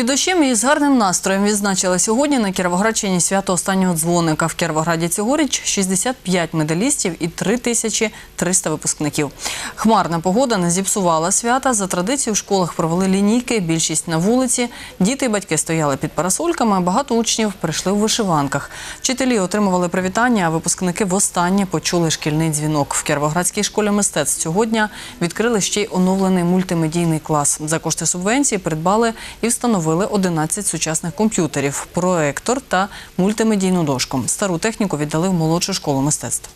Під дощем і з гарним настроєм відзначили сьогодні на Кіровоградщині свято останнього дзвоника. В Кіровограді цьогоріч 65 медалістів і 3300 випускників. Хмарна погода не зіпсувала свята. За традицією в школах провели лінійки, більшість на вулиці. Діти і батьки стояли під парасольками, багато учнів прийшли у вишиванках. Вчителі отримували привітання, а випускники востаннє почули шкільний дзвінок. В Кіровоградській школі мистецтв цього дня відкрили ще й оновлений мультимедійний клас. За кошти субвенції придбали і встановили 11 сучасних комп'ютерів, проектор та мультимедійну дошку. Стару техніку віддали в молодшу школу мистецтв.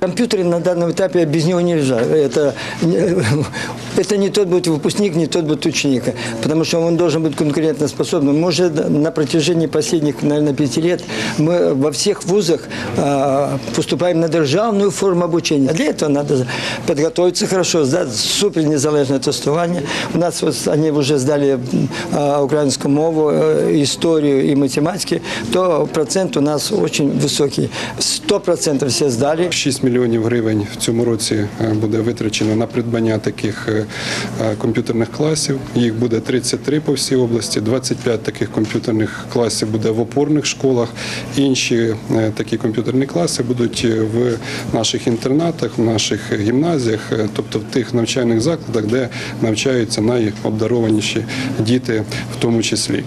Компьютеры на данном этапе без него нельзя. Это, не- это не тот будет выпускник, не тот будет ученик. Потому что он должен быть конкурентоспособным. Мы уже на протяжении последних, наверное, пяти лет мы во всех вузах а, поступаем на державную форму обучения. Для этого надо подготовиться хорошо, сдать супер незалежное тестування. У нас вот они уже сдали а, украинскую мову, э, историю и математики, то процент у нас очень высокий. 100% все сдали. 6 мільйонів гривень в цьому році е, буде витрачено на придбання таких е, е, комп'ютерних класів. Їх буде 33 по всій області. 25 таких комп'ютерних класів буде в опорних школах. Інші такі комп'ютерні класи будуть в наших інтернатах, в наших гімназіях, тобто в тих навчальних закладах, де навчаються найобдарованіші діти, в тому числі.